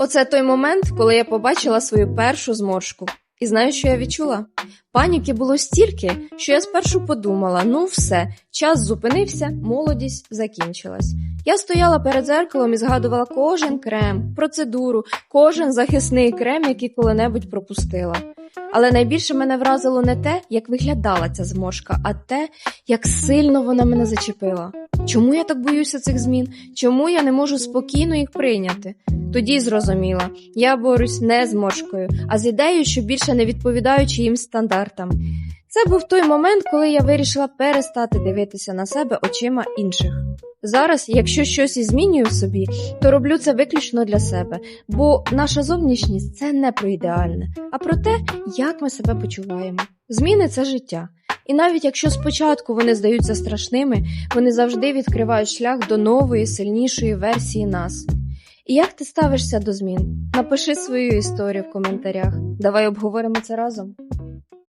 Оце той момент, коли я побачила свою першу зморшку. І знаю, що я відчула. Паніки було стільки, що я спершу подумала: ну все, час зупинився, молодість закінчилась. Я стояла перед зеркалом і згадувала кожен крем, процедуру, кожен захисний крем, який коли-небудь пропустила. Але найбільше мене вразило не те, як виглядала ця зморшка, а те, як сильно вона мене зачепила. Чому я так боюся цих змін? Чому я не можу спокійно їх прийняти? Тоді зрозуміла, я борюсь не з моршкою, а з ідеєю, що більше не відповідаючи їм стандартам. Це був той момент, коли я вирішила перестати дивитися на себе очима інших. Зараз, якщо щось і змінюю собі, то роблю це виключно для себе, бо наша зовнішність це не про ідеальне, а про те, як ми себе почуваємо. Зміни це життя. І навіть якщо спочатку вони здаються страшними, вони завжди відкривають шлях до нової, сильнішої версії нас. І як ти ставишся до змін? Напиши свою історію в коментарях. Давай обговоримо це разом.